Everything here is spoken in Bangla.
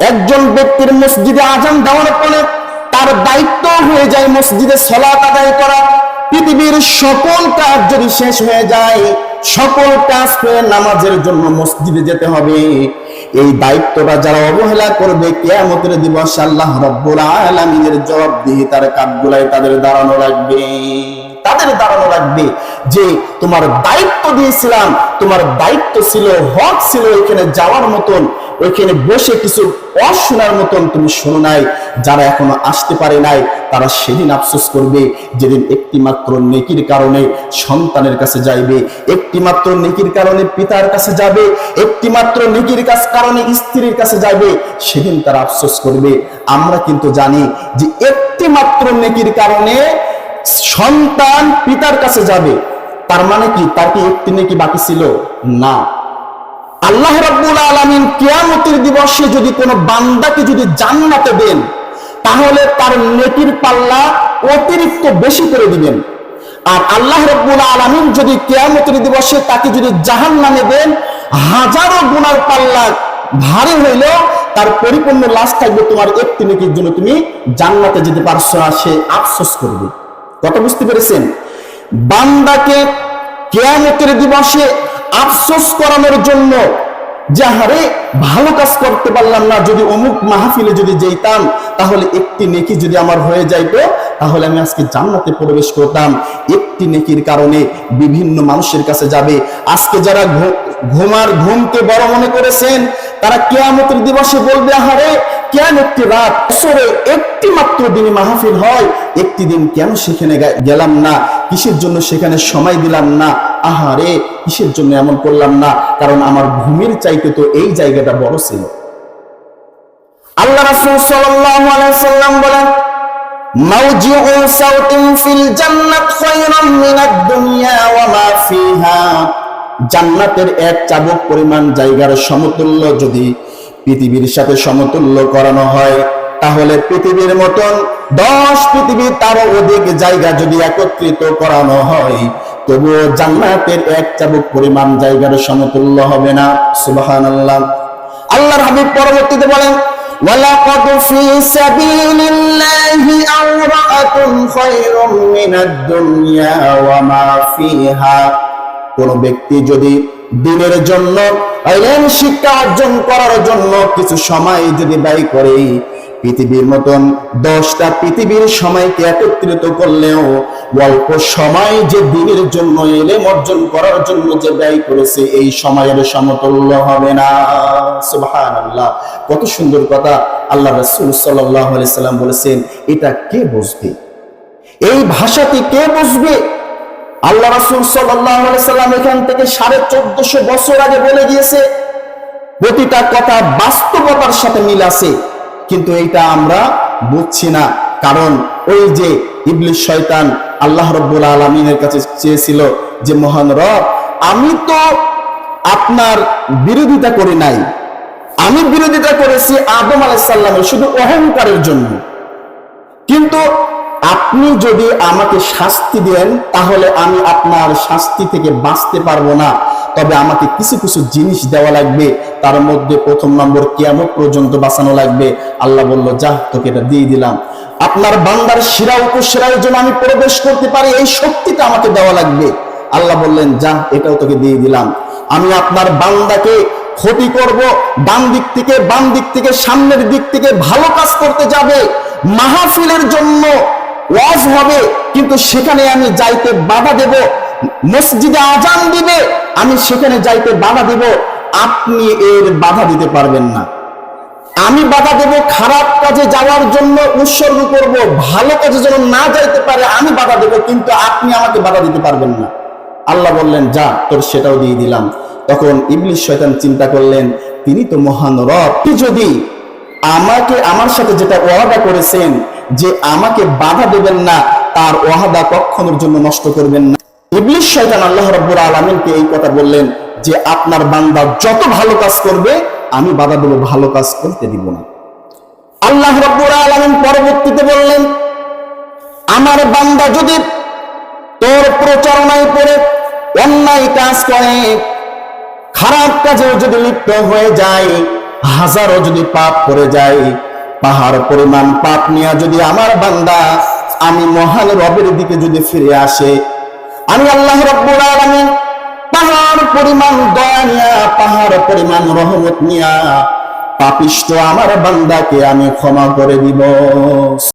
একজন ব্যক্তির মসজিদে আজান দেওয়ার পরে তার দায়িত্ব হয়ে যায় মসজিদে সলাত আদায় করা। পৃথিবীর সকল কাজ যদি শেষ হয়ে যায়, সকল কাজ করে নামাজের জন্য মসজিদে যেতে হবে। এই দায়িত্বটা যারা অবহেলা করবে কেয়ামতের দিবস আল্লাহ রব্বুল আলামিনের জবাব দিয়ে তার কাঠগুলাই তাদের দাঁড়ানো লাগবে। তাদের দাঁড়ানো লাগবে যে তোমার দায়িত্ব দিয়েছিলাম, তোমার দায়িত্ব ছিল, হক ছিল এখানে যাওয়ার মতন। ওইখানে বসে কিছু অশোনার মতন তুমি শোনো নাই, যারা এখনও আসতে পারে নাই, তারা সেদিন আফসোস করবে, যেদিন একটি মাত্র নেকির কারণে সন্তানের কাছে যাইবে একটি মাত্র নেকির কারণে পিতার কাছে যাবে একটি মাত্র নেকির কাছ কারণে স্ত্রীর কাছে যাবে সেদিন তারা আফসোস করবে। আমরা কিন্তু জানি যে একটিমাত্র নেকির কারণে সন্তান পিতার কাছে যাবে। তার মানে কি? তার কি একটি নেকি বাকি ছিল? না। আল্লাহ রাব্বুল আলামিন কিয়ামতের দিবসে যদি কোনো বান্দাকে যদি জান্নাতে দেন, তাহলে তার নেকির পাল্লা অতিরিক্ত বেশি করে দিবেন। আর আল্লাহ রাব্বুল আলামিন যদি কিয়ামতের দিবসে তাকে যদি জাহান্নামে দেন, হাজারো গুনার পাল্লা ভারী হইলেও তার পরিপূর্ণ লাশ থাকবে তোমার একটি নেকির জন্য তুমি জান্নাতে যেতে পারছ না, সে আফসোস করবে। কথা বুঝতে পেরেছেন? বান্দাকে কেয়ামতের দিবসে আফসোস করানোর জন্য যে হারে ভালো কাজ করতে পারলাম না, যদি অমুক মাহফিলে যদি যেতাম, তাহলে একটি নেকি যদি আমার হয়ে যাইতো, তাহলে আমি আজকে জান্নাতে প্রবেশ করতাম। একটি নেকির কারণে বিভিন্ন মানুষের কাছে যাবে। আজকে যারা ঘুমার ঘুমকে বড় মনে করেছেন, তারা কেয়ামতের দিবসে বলবে, আহারে কেন একটি রাত একটি মাত্র দিনে মাহফিল হয়, একটি দিন কেন সেখানে গেলাম না? কিসের জন্য সেখানে সময় দিলাম না? আহারে, কিসের জন্য এমন করলাম না? কারণ আমার ভূমির চাইতে তো এই জায়গাটা বড় ছিল। আল্লাহ রাসূল বলেন জান্নাত খায়রাম জান্নাতের এক চাবুক পরিমাণ জায়গার সমতুল্য যদি পৃথিবীর সাথে সমতুল্য করানো হয় তাহলে পৃথিবীর মতন দশ পৃথিবী তারও অধিক জায়গা যদি একত্রিত করানো হয় তবুও জান্নাতের এক চাবুক পরিমাণ জায়গার সমতুল্য হবে না সুবহানাল্লাহ আল্লাহর হাবিব পরবর্তীতে বলেন ولقد في سبيل الله أمرأة خير من الدنيا وما فيها কোন ব্যক্তি যদি দিনের জন্য আইলেন শিক্ষা অর্জন করার জন্য কিছু সময় যদি ব্যয় করে পৃথিবীর মতন দশটা পৃথিবীর সময়কে একত্রিত করলেও অল্প সময় যে দিনের জন্য এলেম অর্জন করার জন্য যে ব্যয় করেছে, এই সময়ের সমতুল্য হবে না। কত সুন্দর কথা আল্লাহ রাসূল সাল্লাম বলেছেন, এটা কে বুঝবে? এই ভাষাটি কে বুঝবে? আল্লাহ রাসূল সাল্লাম এখান থেকে সাড়ে চোদ্দশো বছর আগে বলে গিয়েছে প্রতিটা কথা বাস্তবতার সাথে মিল আছে। কিন্তু এইটা আমরা বুঝছি না। কারণ ওই যে ইবলিশ শয়তান আল্লাহ রব্বুল আলমিনের কাছে চেয়েছিল যে, মহান রব, আমি তো আপনার বিরোধিতা করি নাই। আমি বিরোধিতা করেছি আদম আলাইসাল্লামের শুধু অহংকারের জন্য। কিন্তু আপনি যদি আমাকে শাস্তি দেন, তাহলে আমি আপনার শাস্তি থেকে বাঁচতে পারব না। তবে আমাকে কিছু কিছু জিনিস দেওয়া লাগবে। তার মধ্যে প্রথম নম্বর কিয়ামত পর্যন্ত বাঁচানো লাগবে। আল্লাহ বলল, যা, তোকে এটা দিয়ে দিলাম। আপনার বান্দার শিরা উপশিরার জন্য আমি প্রবেশ করতে পারি, এই শক্তিটা আমাকে দেওয়া লাগবে। আল্লাহ বললেন, যা, এটাও তোকে দিয়ে দিলাম। আমি আপনার বান্দাকে ক্ষতি করব, ডান দিক থেকে, বাম দিক থেকে, সামনের দিক থেকে ভালো কাজ করতে যাবে। মাহফিলের জন্য ওয়াজ হবে, কিন্তু সেখানে আমি যাইতে বাধা দেব, মসজিদে আজান দিবে। আমি সেখানে যাইতে বাধা দেব, আপনি এর বাধা দিতে পারবেন না। আমি বাধা দেব, খারাপ কাজে যাওয়ার জন্য উৎসর্গ করব, ভালো কাজে যেন না যাইতে পারে, আমি বাধা দেব, কিন্তু আপনি আমাকে বাধা দিতে পারবেন না। আল্লাহ বললেন, যা, তোর সেটাও দিয়ে দিলাম। তখন ইবলিশ শয়তান চিন্তা করলেন, তিনি তো মহান রব। যদি আমাকে, আমার সাথে যেটা ওয়াদা করেছেন, যে আমাকে বাধা দেবেন না, তার ওয়াদা কখনোর জন্য নষ্ট করবেন না। ইবলিশ শয়তান আল্লাহ রব্বুর আলমিনকে এই কথা বললেন যে আপনার বান্দা যত ভালো কাজ করবে, আমি বাধা দেবো ভালো কাজ করতে দিব না। আল্লাহ রব্বুর আলমিন পরবর্তীতে বললেন, আমার বান্দা যদি তোর প্রচারণায় পড়ে, অন্যায় কাজ করে, খারাপ কাজেও যদি লিপ্ত হয়ে যায় হাজারো যদি পাপ করে যায়, পাহাড় পরিমাণ পাপ নিয়ে যদি আমার বান্দা আমি মহান রবের দিকে যদি ফিরে আসে আমি আল্লাহ রব্বুল আলামিন পাহাড় পরিমাণ দয়া নিয়া, পাহাড় পরিমাণ রহমত নিয়া পাপিষ্ট আমার বান্দাকে আমি ক্ষমা করে দিব।